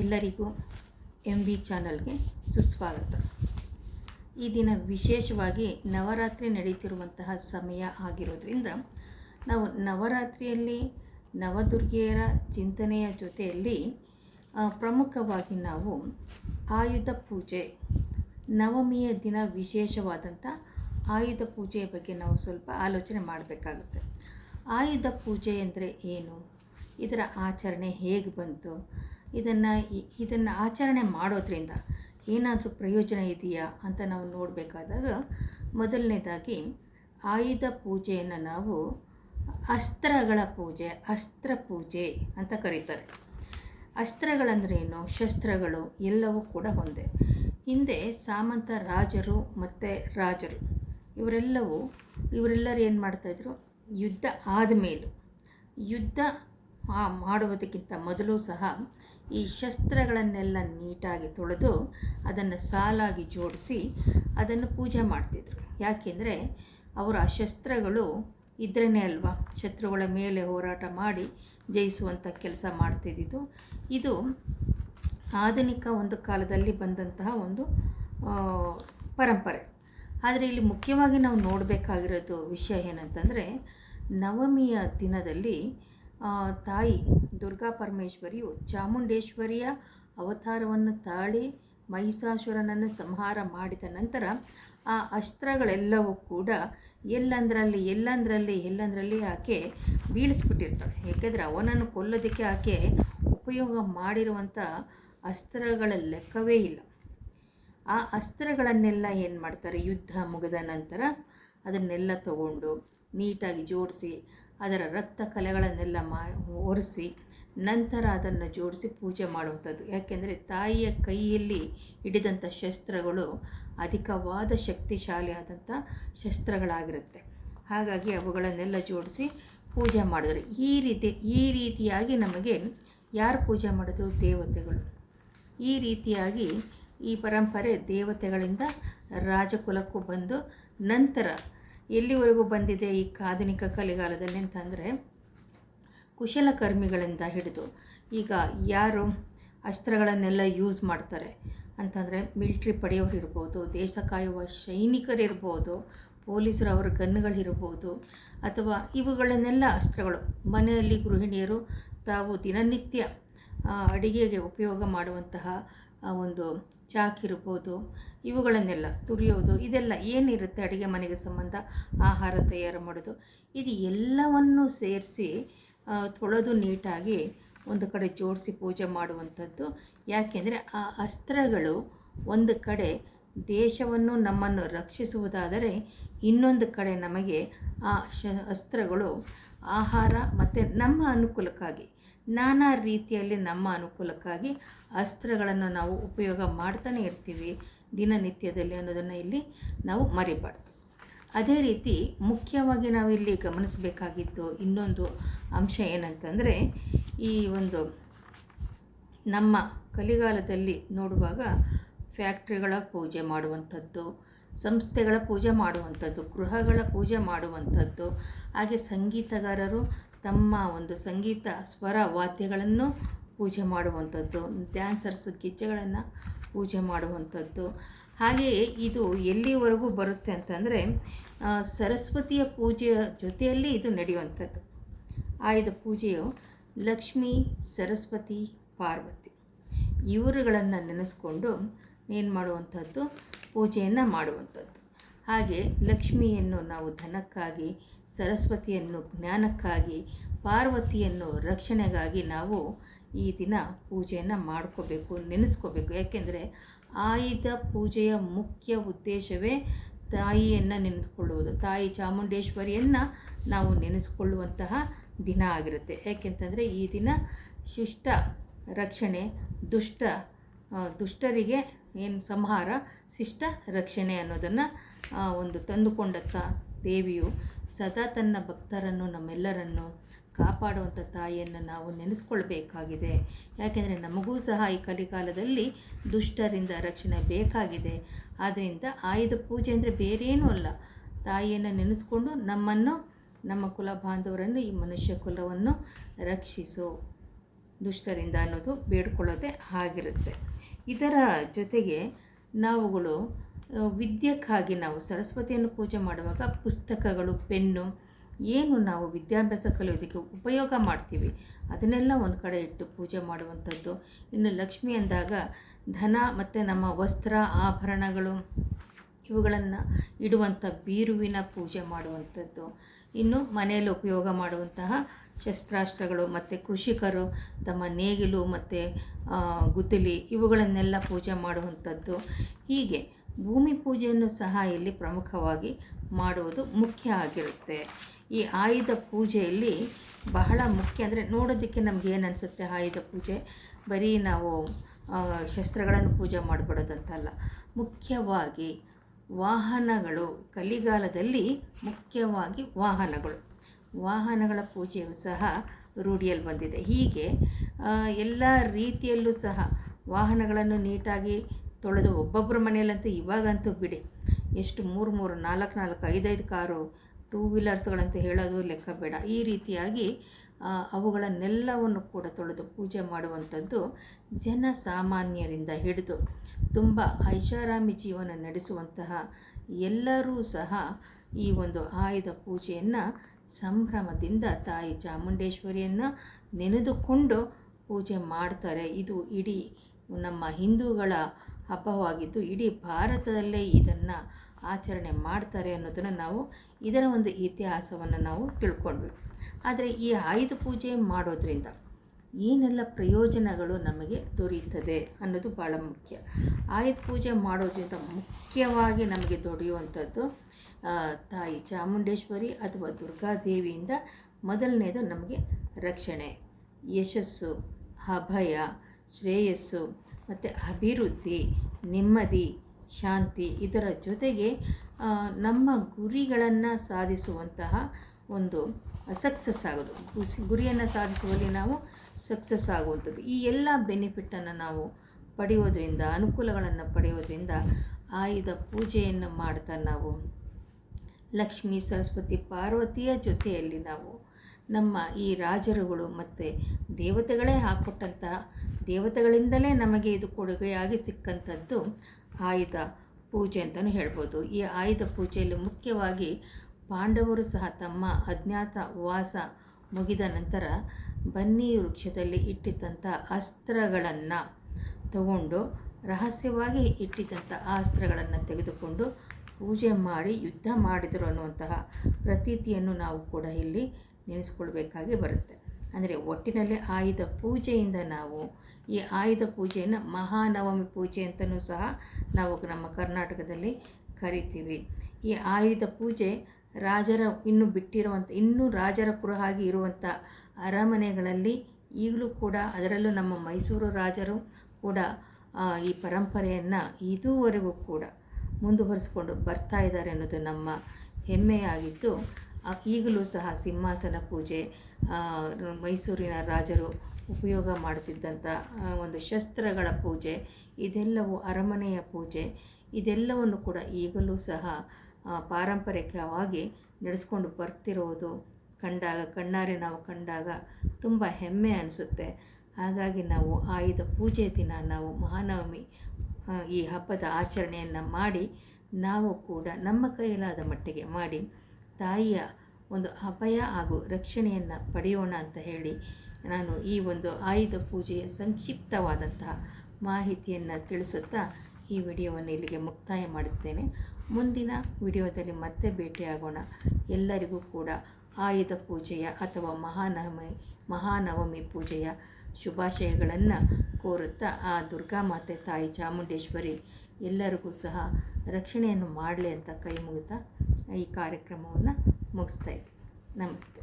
ಎಲ್ಲರಿಗೂ M V ಚಾನಲ್ಗೆ ಸುಸ್ವಾಗತ. ಈ ದಿನ ವಿಶೇಷವಾಗಿ ನವರಾತ್ರಿ ನಡೀತಿರುವಂತಹ ಸಮಯ ಆಗಿರೋದ್ರಿಂದ ನಾವು ನವರಾತ್ರಿಯಲ್ಲಿ ನವದುರ್ಗೆಯರ ಚಿಂತನೆಯ ಜೊತೆಯಲ್ಲಿ ಪ್ರಮುಖವಾಗಿ ನಾವು ಆಯುಧ ಪೂಜೆ, ನವಮಿಯ ದಿನ ವಿಶೇಷವಾದಂಥ ಆಯುಧ ಪೂಜೆಯ ಬಗ್ಗೆ ನಾವು ಸ್ವಲ್ಪ ಆಲೋಚನೆ ಮಾಡಬೇಕಾಗುತ್ತೆ. ಆಯುಧ ಪೂಜೆ ಅಂದರೆ ಏನು? ಇದರ ಆಚರಣೆ ಹೇಗೆ ಬಂತು? ಇದನ್ನು ಇದನ್ನು ಆಚರಣೆ ಮಾಡೋದ್ರಿಂದ ಏನಾದರೂ ಪ್ರಯೋಜನ ಇದೆಯಾ ಅಂತ ನಾವು ನೋಡಬೇಕಾದಾಗ ಮೊದಲನೇದಾಗಿ ಆಯುಧ ಪೂಜೆಯನ್ನು ನಾವು ಅಸ್ತ್ರಗಳ ಪೂಜೆ, ಅಸ್ತ್ರ ಪೂಜೆ ಅಂತ ಕರೀತಾರೆ. ಅಸ್ತ್ರಗಳಂದ್ರೇನು? ಶಸ್ತ್ರಗಳು ಎಲ್ಲವೂ ಕೂಡ ಒಂದೇ. ಹಿಂದೆ ಸಾಮಂತ ರಾಜರು ಮತ್ತು ರಾಜರು, ಇವರೆಲ್ಲವೂ, ಇವರೆಲ್ಲರೂ ಏನು ಮಾಡ್ತಾಯಿದ್ರು ಯುದ್ಧ ಆದಮೇಲೂ, ಯುದ್ಧ ಮಾಡುವುದಕ್ಕಿಂತ ಮೊದಲು ಸಹ ಈ ಶಸ್ತ್ರಗಳನ್ನೆಲ್ಲ ನೀಟಾಗಿ ತೊಳೆದು ಅದನ್ನು ಸಾಲಾಗಿ ಜೋಡಿಸಿ ಅದನ್ನು ಪೂಜೆ ಮಾಡ್ತಿದ್ರು. ಯಾಕೆಂದರೆ ಅವರ ಆ ಶಸ್ತ್ರಗಳು ಇದ್ರೇ ಅಲ್ವಾ? ಶತ್ರುಗಳ ಮೇಲೆ ಹೋರಾಟ ಮಾಡಿ ಜಯಿಸುವಂಥ ಕೆಲಸ ಮಾಡ್ತಿದ್ದಿದ್ದು. ಇದು ಆಧುನಿಕ ಒಂದು ಕಾಲದಲ್ಲಿ ಬಂದಂತಹ ಒಂದು ಪರಂಪರೆ. ಆದರೆ ಇಲ್ಲಿ ಮುಖ್ಯವಾಗಿ ನಾವು ನೋಡಬೇಕಾಗಿರೋದು ವಿಷಯ ಏನಂತಂದರೆ, ನವಮಿಯ ದಿನದಲ್ಲಿ ತಾಯಿ ದುರ್ಗಾ ಪರಮೇಶ್ವರಿಯು ಚಾಮುಂಡೇಶ್ವರಿಯ ಅವತಾರವನ್ನು ತಾಳಿ ಮಹಿಷಾಸುರನನ್ನು ಸಂಹಾರ ಮಾಡಿದ ನಂತರ ಆ ಅಸ್ತ್ರಗಳೆಲ್ಲವೂ ಕೂಡ ಎಲ್ಲಂದ್ರಲ್ಲಿ ಎಲ್ಲಂದ್ರಲ್ಲಿ, ಎಲ್ಲಂದರಲ್ಲಿ ಆಕೆ ಬೀಳಿಸ್ಬಿಟ್ಟಿರ್ತಾಳೆ. ಏಕೆಂದರೆ ಅವನನ್ನು ಕೊಲ್ಲೋದಕ್ಕೆ ಆಕೆ ಉಪಯೋಗ ಮಾಡಿರುವಂಥ ಅಸ್ತ್ರಗಳ ಲೆಕ್ಕವೇ ಇಲ್ಲ. ಆ ಅಸ್ತ್ರಗಳನ್ನೆಲ್ಲ ಏನು ಮಾಡ್ತಾರೆ ಯುದ್ಧ ಮುಗಿದ ನಂತರ ಅದನ್ನೆಲ್ಲ ತಗೊಂಡು ನೀಟಾಗಿ ಜೋಡಿಸಿ ಅದರ ರಕ್ತ ಕಲೆಗಳನ್ನೆಲ್ಲ ಮಾ, ಒರೆಸಿ ನಂತರ ಅದನ್ನು ಜೋಡಿಸಿ ಪೂಜೆ ಮಾಡುವಂಥದ್ದು. ಯಾಕೆಂದರೆ ತಾಯಿಯ ಕೈಯಲ್ಲಿ ಹಿಡಿದಂಥ ಶಸ್ತ್ರಗಳು ಅಧಿಕವಾದ ಶಕ್ತಿಶಾಲಿಯಾದಂಥ ಶಸ್ತ್ರಗಳಾಗಿರುತ್ತೆ. ಹಾಗಾಗಿ ಅವುಗಳನ್ನೆಲ್ಲ ಜೋಡಿಸಿ ಪೂಜೆ ಮಾಡಿದ್ರು ಈ ರೀತಿ, ಈ ರೀತಿಯಾಗಿ ನಮಗೆ ಯಾರು ಪೂಜೆ ಮಾಡಿದ್ರು? ದೇವತೆಗಳು. ಈ ರೀತಿಯಾಗಿ ಈ ಪರಂಪರೆ ದೇವತೆಗಳಿಂದ ರಾಜಕುಲಕ್ಕೂ ಬಂದು ನಂತರ ಎಲ್ಲಿವರೆಗೂ ಬಂದಿದೆ ಈ ಆಧುನಿಕ ಕಲಿಗಾಲದಲ್ಲಿ ಅಂತಂದರೆ ಕುಶಲಕರ್ಮಿಗಳಿಂದ ಹಿಡಿದು ಈಗ ಯಾರು ಅಸ್ತ್ರಗಳನ್ನೆಲ್ಲ ಯೂಸ್ ಮಾಡ್ತಾರೆ ಅಂತಂದರೆ ಮಿಲ್ಟ್ರಿ ಪಡೆಯೋರು ಇರ್ಬೋದು, ದೇಶ ಕಾಯುವ ಸೈನಿಕರಿರ್ಬೋದು ಪೊಲೀಸರು ಅವರ ಗನ್ಗಳಿರ್ಬೋದು ಅಥವಾ ಇವುಗಳನ್ನೆಲ್ಲ ಅಸ್ತ್ರಗಳು. ಮನೆಯಲ್ಲಿ ಗೃಹಿಣಿಯರು ತಾವು ದಿನನಿತ್ಯ ಅಡಿಗೆಗೆ ಉಪಯೋಗ ಮಾಡುವಂತಹ ಒಂದು ಚಾಕಿರ್ಬೋದು ಇವುಗಳನ್ನೆಲ್ಲ ತುರಿಯೋದು, ಇದೆಲ್ಲ ಏನಿರುತ್ತೆ ಅಡುಗೆ ಮನೆಗೆ ಸಂಬಂಧ? ಆಹಾರ ತಯಾರು ಮಾಡೋದು. ಇದು ಎಲ್ಲವನ್ನು ಸೇರಿಸಿ ತೊಳೆದು ನೀಟಾಗಿ ಒಂದು ಕಡೆ ಜೋಡಿಸಿ ಪೂಜೆ ಮಾಡುವಂಥದ್ದು. ಯಾಕೆಂದರೆ ಆ ಅಸ್ತ್ರಗಳು ಒಂದು ಕಡೆ ದೇಶವನ್ನು ನಮ್ಮನ್ನು ರಕ್ಷಿಸುವುದಾದರೆ, ಇನ್ನೊಂದು ಕಡೆ ನಮಗೆ ಆ ಶ, ಅಸ್ತ್ರಗಳು ಆಹಾರ ಮತ್ತು ನಮ್ಮ ಅನುಕೂಲಕ್ಕಾಗಿ ನಾನಾ ರೀತಿಯಲ್ಲಿ ನಮ್ಮ ಅನುಕೂಲಕ್ಕಾಗಿ ಅಸ್ತ್ರಗಳನ್ನು ನಾವು ಉಪಯೋಗ ಮಾಡ್ತಾನೆ ಇರ್ತೀವಿ ದಿನನಿತ್ಯದಲ್ಲಿ ಅನ್ನೋದನ್ನು ಇಲ್ಲಿ ನಾವು ಮರಿಬಾರ್ದು. ಅದೇ ರೀತಿ ಮುಖ್ಯವಾಗಿ ನಾವು ಇಲ್ಲಿ ಗಮನಿಸಬೇಕಾಗಿದ್ದು ಇನ್ನೊಂದು ಅಂಶ ಏನಂತಂದರೆ ಈ ಒಂದು ನಮ್ಮ ಕಲಿಗಾಲದಲ್ಲಿ ನೋಡುವಾಗ ಫ್ಯಾಕ್ಟ್ರಿಗಳ ಪೂಜೆ ಮಾಡುವಂಥದ್ದು, ಸಂಸ್ಥೆಗಳ ಪೂಜೆ ಮಾಡುವಂಥದ್ದು, ಗೃಹಗಳ ಪೂಜೆ ಮಾಡುವಂಥದ್ದು, ಹಾಗೆ ಸಂಗೀತಗಾರರು ತಮ್ಮ ಒಂದು ಸಂಗೀತ ಸ್ವರ ವಾದ್ಯಗಳನ್ನು ಪೂಜೆ ಮಾಡುವಂಥದ್ದು ಡ್ಯಾನ್ಸರ್ಸ್ ಕಿಚ್ಚೆಗಳನ್ನು ಪೂಜೆ ಮಾಡುವಂಥದ್ದು. ಹಾಗೆಯೇ ಇದು ಎಲ್ಲಿವರೆಗೂ ಬರುತ್ತೆ ಅಂತಂದರೆ ಸರಸ್ವತಿಯ ಪೂಜೆಯ ಜೊತೆಯಲ್ಲಿ ಇದು ನಡೆಯುವಂಥದ್ದು. ಆಯುಧ ಪೂಜೆಯು ಲಕ್ಷ್ಮಿ, ಸರಸ್ವತಿ, ಪಾರ್ವತಿ ಇವರುಗಳನ್ನು ನೆನೆಸ್ಕೊಂಡು ಏನು ಮಾಡುವಂಥದ್ದು, ಪೂಜೆಯನ್ನು ಮಾಡುವಂಥದ್ದು. ಹಾಗೆ ಲಕ್ಷ್ಮಿಯನ್ನು ನಾವು ಧನಕ್ಕಾಗಿ, ಸರಸ್ವತಿಯನ್ನು ಜ್ಞಾನಕ್ಕಾಗಿ, ಪಾರ್ವತಿಯನ್ನು ರಕ್ಷಣೆಗಾಗಿ ನಾವು ಈ ದಿನ ಪೂಜೆಯನ್ನು ಮಾಡ್ಕೋಬೇಕು, ನೆನೆಸ್ಕೋಬೇಕು. ಯಾಕೆಂದರೆ ಆಯುಧ ಪೂಜೆಯ ಮುಖ್ಯ ಉದ್ದೇಶವೇ ತಾಯಿಯನ್ನು ನೆನೆದುಕೊಳ್ಳುವುದು. ತಾಯಿ ಚಾಮುಂಡೇಶ್ವರಿಯನ್ನು ನಾವು ನೆನೆಸ್ಕೊಳ್ಳುವಂತಹ ದಿನ ಆಗಿರುತ್ತೆ. ಯಾಕೆಂತಂದರೆ ಈ ದಿನ ಶಿಷ್ಟ ರಕ್ಷಣೆ, ದುಷ್ಟ, ದುಷ್ಟರಿಗೆ ಏನು ಸಂಹಾರ, ಶಿಷ್ಟ ರಕ್ಷಣೆ ಅನ್ನೋದನ್ನು ಒಂದು ತಂದುಕೊಂಡಂಥ ದೇವಿಯು ಸದಾ ತನ್ನ ಭಕ್ತರನ್ನು, ನಮ್ಮೆಲ್ಲರನ್ನು ಕಾಪಾಡುವಂಥ ತಾಯಿಯನ್ನು ನಾವು ನೆನೆಸ್ಕೊಳ್ಬೇಕಾಗಿದೆ. ಯಾಕೆಂದರೆ ನಮಗೂ ಸಹ ಈ ಕಲಿಕಾಲದಲ್ಲಿ ದುಷ್ಟರಿಂದ ರಕ್ಷಣೆ ಬೇಕಾಗಿದೆ. ಆದ್ದರಿಂದ ಆಯುಧ ಪೂಜೆ ಅಂದರೆ ಬೇರೇನೂ ಅಲ್ಲ. ತಾಯಿಯನ್ನು ನೆನೆಸ್ಕೊಂಡು ನಮ್ಮನ್ನು, ನಮ್ಮ ಕುಲ ಬಾಂಧವರನ್ನು, ಈ ಮನುಷ್ಯ ಕುಲವನ್ನು ರಕ್ಷಿಸು. ದುಷ್ಟರಿಂದ ಅನ್ನೋದು ಬೇಡ್ಕೊಳ್ಳೋದೇ ಆಗಿರುತ್ತೆ. ಇದರ ಜೊತೆಗೆ ನಾವುಗಳು ವಿದ್ಯಕ್ಕಾಗಿ ನಾವು ಸರಸ್ವತಿಯನ್ನು ಪೂಜೆ ಮಾಡುವಾಗ ಪುಸ್ತಕಗಳು, ಪೆನ್ನು, ಏನು ನಾವು ವಿದ್ಯಾಭ್ಯಾಸ ಕಲಿಯೋದಕ್ಕೆ ಉಪಯೋಗ ಮಾಡ್ತೀವಿ. ಅದನ್ನೆಲ್ಲ ಒಂದು ಕಡೆ ಇಟ್ಟು ಪೂಜೆ ಮಾಡುವಂಥದ್ದು. ಇನ್ನು ಲಕ್ಷ್ಮಿ ಅಂದಾಗ ಧನ ಮತ್ತು ನಮ್ಮ ವಸ್ತ್ರ, ಆಭರಣಗಳು ಇವುಗಳನ್ನು ಇಡುವಂಥ ಬೀರುವಿನ ಪೂಜೆ ಮಾಡುವಂಥದ್ದು. ಇನ್ನು ಮನೆಯಲ್ಲಿ ಉಪಯೋಗ ಮಾಡುವಂತಹ ಶಸ್ತ್ರಾಸ್ತ್ರಗಳು ಮತ್ತು ಕೃಷಿಕರು ತಮ್ಮ ನೇಗಿಲು ಮತ್ತು ಗುದ್ದಲಿ ಇವುಗಳನ್ನೆಲ್ಲ ಪೂಜೆ ಮಾಡುವಂಥದ್ದು. ಹೀಗೆ ಭೂಮಿ ಪೂಜೆಯನ್ನು ಸಹ ಇಲ್ಲಿ ಪ್ರಮುಖವಾಗಿ ಮಾಡುವುದು ಮುಖ್ಯ ಆಗಿರುತ್ತೆ. ಈ ಆಯುಧ ಪೂಜೆಯಲ್ಲಿ ಬಹಳ ಮುಖ್ಯ ಅಂದರೆ ನೋಡೋದಕ್ಕೆ ನಮ್ಗೆ ಏನು ಅನಿಸುತ್ತೆ ಆಯುಧ ಪೂಜೆ? ಬರೀ ನಾವು ಶಸ್ತ್ರಗಳನ್ನು ಪೂಜೆ ಮಾಡಿಬಿಡೋದಂತಲ್ಲ. ಮುಖ್ಯವಾಗಿ ವಾಹನಗಳು, ಕಲಿಗಾಲದಲ್ಲಿ ಮುಖ್ಯವಾಗಿ ವಾಹನಗಳು. ವಾಹನಗಳ ಪೂಜೆಯು ಸಹ ರೂಢಿಯಲ್ಲಿ ಬಂದಿದೆ. ಹೀಗೆ ಎಲ್ಲ ರೀತಿಯಲ್ಲೂ ಸಹ ವಾಹನಗಳನ್ನು ನೀಟಾಗಿ ತೊಳೆದು ಒಬ್ಬೊಬ್ಬರ ಮನೆಯಲ್ಲಂತೂ ಇವಾಗಂತೂ ಬಿಡಿ. ಎಷ್ಟು ಮೂರು ಮೂರು, ನಾಲ್ಕು ನಾಲ್ಕು, ಐದೈದು ಕಾರು ಟೂ ವೀಲರ್ಸ್ಗಳಂತ ಹೇಳೋದು ಲೆಕ್ಕ ಬೇಡ. ಈ ರೀತಿಯಾಗಿ ಅವುಗಳನ್ನೆಲ್ಲವನ್ನು ಕೂಡ ತೊಳೆದು ಪೂಜೆ ಮಾಡುವಂಥದ್ದು ಜನಸಾಮಾನ್ಯರಿಂದ ಹಿಡಿದು ತುಂಬ ಐಷಾರಾಮಿ ಜೀವನ ನಡೆಸುವಂತಹ ಎಲ್ಲರೂ ಸಹ ಈ ಒಂದು ಆಯುಧ ಪೂಜೆಯನ್ನು ಸಂಭ್ರಮದಿಂದ ತಾಯಿ ಚಾಮುಂಡೇಶ್ವರಿಯನ್ನು ನೆನೆದುಕೊಂಡು ಪೂಜೆ ಮಾಡ್ತಾರೆ. ಇದು ಇಡೀ ನಮ್ಮ ಹಿಂದೂಗಳ ಹಬ್ಬವಾಗಿದ್ದು ಇಡೀ ಭಾರತದಲ್ಲೇ ಇದನ್ನು ಆಚರಣೆ ಮಾಡ್ತಾರೆ ಅನ್ನೋದನ್ನು ನಾವು ಇದರ ಒಂದು ಇತಿಹಾಸವನ್ನು ನಾವು ತಿಳ್ಕೊಂಡ್ವಿ ಆದರೆ ಈ ಆಯುಧ ಪೂಜೆ ಮಾಡೋದ್ರಿಂದ ಏನೆಲ್ಲ ಪ್ರಯೋಜನಗಳು ನಮಗೆ ದೊರೆಯುತ್ತದೆ ಅನ್ನೋದು ಭಾಳ ಮುಖ್ಯ. ಆಯುಧ ಪೂಜೆ ಮಾಡೋದ್ರಿಂದ ಮುಖ್ಯವಾಗಿ ನಮಗೆ ದೊರೆಯುವಂಥದ್ದು ತಾಯಿ ಚಾಮುಂಡೇಶ್ವರಿ ಅಥವಾ ದುರ್ಗಾದೇವಿಯಿಂದ ಮೊದಲನೇದು ನಮಗೆ ರಕ್ಷಣೆ. ಯಶಸ್ಸು, ಅಭಯ, ಶ್ರೇಯಸ್ಸು ಮತ್ತು ಅಭಿವೃದ್ಧಿ, ನೆಮ್ಮದಿ, ಶಾಂತಿ ಇದರ ಜೊತೆಗೆ ನಮ್ಮ ಗುರಿಗಳನ್ನು ಸಾಧಿಸುವಂತಹ ಒಂದು ಸಕ್ಸಸ್ ಆಗೋದು. ಗುರಿ- ಗುರಿಯನ್ನು ಸಾಧಿಸುವಲ್ಲಿ ನಾವು ಸಕ್ಸಸ್ ಆಗುವಂಥದ್ದು. ಈ ಎಲ್ಲ ಬೆನಿಫಿಟ್ಟನ್ನು ನಾವು ಪಡೆಯೋದ್ರಿಂದ, ಅನುಕೂಲಗಳನ್ನು ಪಡೆಯೋದ್ರಿಂದ ಆಯುಧ ಪೂಜೆಯನ್ನು ಮಾಡ್ತಾ ನಾವು, ಲಕ್ಷ್ಮೀ, ಸರಸ್ವತಿ, ಪಾರ್ವತಿಯ ಜೊತೆಯಲ್ಲಿ ನಾವು ನಮ್ಮ ಈ ರಾಜರುಗಳು ಮತ್ತು ದೇವತೆಗಳೇ ಹಾಕ್ಕೊಟ್ಟಂತಹ ದೇವತೆಗಳಿಂದಲೇ ನಮಗೆ ಇದು ಕೊಡುಗೆಯಾಗಿ ಸಿಕ್ಕಂಥದ್ದು ಆಯುಧ ಪೂಜೆ ಅಂತಲೂ ಹೇಳ್ಬೋದು. ಈ ಆಯುಧ ಪೂಜೆಯಲ್ಲಿ ಮುಖ್ಯವಾಗಿ ಪಾಂಡವರು ಸಹ ತಮ್ಮ ಅಜ್ಞಾತ ವಾಸ ಮುಗಿದ ನಂತರ ಬನ್ನಿ ವೃಕ್ಷದಲ್ಲಿ ಇಟ್ಟಿದ್ದಂಥ ಅಸ್ತ್ರಗಳನ್ನು ತಗೊಂಡು ರಹಸ್ಯವಾಗಿ ಇಟ್ಟಿದ್ದಂಥ ಆ ಅಸ್ತ್ರಗಳನ್ನು ತೆಗೆದುಕೊಂಡು ಪೂಜೆ ಮಾಡಿ ಯುದ್ಧ ಮಾಡಿದರು ಅನ್ನುವಂತಹ ಪ್ರತೀತಿಯನ್ನು ನಾವು ಕೂಡ ಇಲ್ಲಿ ನೆನೆಸ್ಕೊಳ್ಬೇಕಾಗಿ ಬರುತ್ತೆ. ಅಂದರೆ ಒಟ್ಟಿನಲ್ಲಿ ಆಯುಧ ಪೂಜೆಯಿಂದ ನಾವು ಈ ಆಯುಧ ಪೂಜೆಯನ್ನು ಮಹಾನವಮಿ ಪೂಜೆ ಅಂತಲೂ ಸಹ ನಾವು ನಮ್ಮ ಕರ್ನಾಟಕದಲ್ಲಿ ಕರಿತೀವಿ. ಈ ಆಯುಧ ಪೂಜೆ ರಾಜರ ಇನ್ನು ಬಿಟ್ಟಿರುವಂಥ, ಇನ್ನೂ ರಾಜರ ಕುರುಹಾಗಿ ಇರುವಂಥ ಅರಮನೆಗಳಲ್ಲಿ ಈಗಲೂ ಕೂಡ ಅದರಲ್ಲೂ ನಮ್ಮ ಮೈಸೂರು ರಾಜರು ಕೂಡ ಈ ಪರಂಪರೆಯನ್ನು ಇದುವರೆಗೂ ಕೂಡ ಮುಂದುವರಿಸ್ಕೊಂಡು ಬರ್ತಾ ಇದ್ದಾರೆ ಅನ್ನೋದು ನಮ್ಮ ಹೆಮ್ಮೆಯಾಗಿದ್ದು. ಈಗಲೂ ಸಹ ಸಿಂಹಾಸನ ಪೂಜೆ ಮೈಸೂರಿನ ರಾಜರು ಉಪಯೋಗ ಮಾಡುತ್ತಿದ್ದಂಥ ಒಂದು ಶಸ್ತ್ರಗಳ ಪೂಜೆ, ಇದೆಲ್ಲವೂ ಅರಮನೆಯ ಪೂಜೆ, ಇದೆಲ್ಲವನ್ನು ಕೂಡ ಈಗಲೂ ಸಹ ಪಾರಂಪರಿಕವಾಗಿ ನಡೆಸ್ಕೊಂಡು ಬರ್ತಿರೋದು ಕಂಡಾಗ, ಕಣ್ಣಾರೆ ನಾವು ಕಂಡಾಗ ತುಂಬ ಹೆಮ್ಮೆ ಅನಿಸುತ್ತೆ. ಹಾಗಾಗಿ ನಾವು ಆಯುಧ ಪೂಜೆ ದಿನ ನಾವು ಮಹಾನವಮಿ ಈ ಹಬ್ಬದ ಆಚರಣೆಯನ್ನು ಮಾಡಿ, ನಾವು ಕೂಡ ನಮ್ಮ ಕೈಲಾದ ಮಟ್ಟಿಗೆ ಮಾಡಿ ತಾಯಿಯ ಒಂದು ಅಭಯ ಹಾಗೂ ರಕ್ಷಣೆಯನ್ನು ಪಡೆಯೋಣ ಅಂತ ಹೇಳಿ ನಾನು ಈ ಒಂದು ಆಯುಧ ಪೂಜೆಯ ಸಂಕ್ಷಿಪ್ತವಾದಂತಹ ಮಾಹಿತಿಯನ್ನು ತಿಳಿಸುತ್ತಾ ಈ ವಿಡಿಯೋವನ್ನು ಇಲ್ಲಿಗೆ ಮುಕ್ತಾಯ ಮಾಡುತ್ತೇನೆ. ಮುಂದಿನ ವಿಡಿಯೋದಲ್ಲಿ ಮತ್ತೆ ಭೇಟಿಯಾಗೋಣ. ಎಲ್ಲರಿಗೂ ಕೂಡ ಆಯುಧ ಪೂಜೆಯ ಅಥವಾ ಮಹಾನವಮಿ ಮಹಾನವಮಿ ಪೂಜೆಯ ಶುಭಾಶಯಗಳನ್ನು ಕೋರುತ್ತಾ ಆ ದುರ್ಗಾಮಾತೆ ತಾಯಿ ಚಾಮುಂಡೇಶ್ವರಿ ಎಲ್ಲರಿಗೂ ಸಹ ರಕ್ಷಣೆಯನ್ನು ಮಾಡಲಿ ಅಂತ ಕೈ ಮುಗಿತಾ ಈ ಕಾರ್ಯಕ್ರಮವನ್ನು ಮುಗಿಸ್ತಾ ಇದ್ದೀನಿ. ನಮಸ್ತೆ.